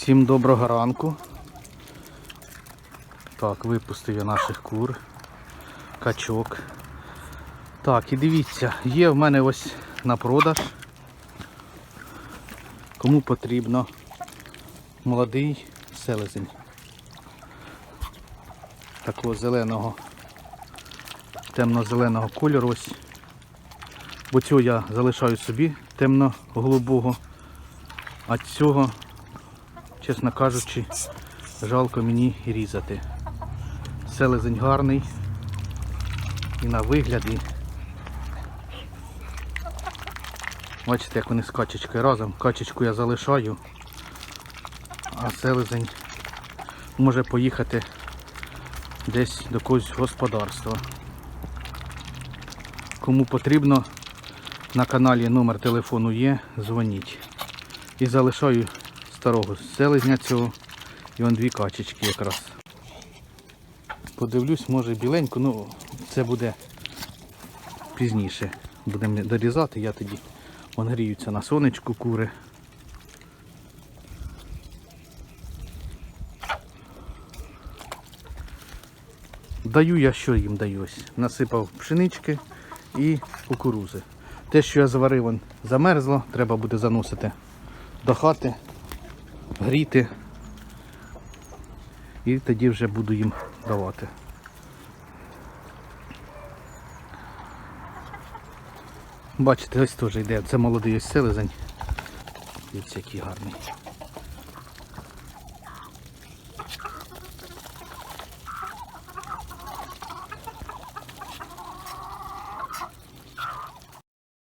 Всім доброго ранку. Так, випустив я наших кур, качок. Так, і дивіться, є в мене ось на продаж. Кому потрібно молодий селезень. Такого зеленого, темно-зеленого кольору ось. Бо цього я залишаю собі темно-голубого, а цього чесно кажучи, жалко мені різати. Селезень гарний і на вигляд. І... Бачите, як вони з качечкою разом. Качечку я залишаю, а селезень може поїхати десь до когось господарства. Кому потрібно, на каналі номер телефону є, дзвоніть. І залишаю старого селезня цього. І вон дві качечки якраз. Подивлюсь, може біленьку, ну це буде пізніше. Будемо дорізати, я тоді вон гріються на сонечку кури. Даю я що їм даю ось. Насипав пшенички і кукурузи. Те, що я заварив, вон замерзло, треба буде заносити до хати, гріти. І тоді вже буду їм давати. Бачите, ось теж йде. Це молодий ось селезень. Дивіться, який гарний.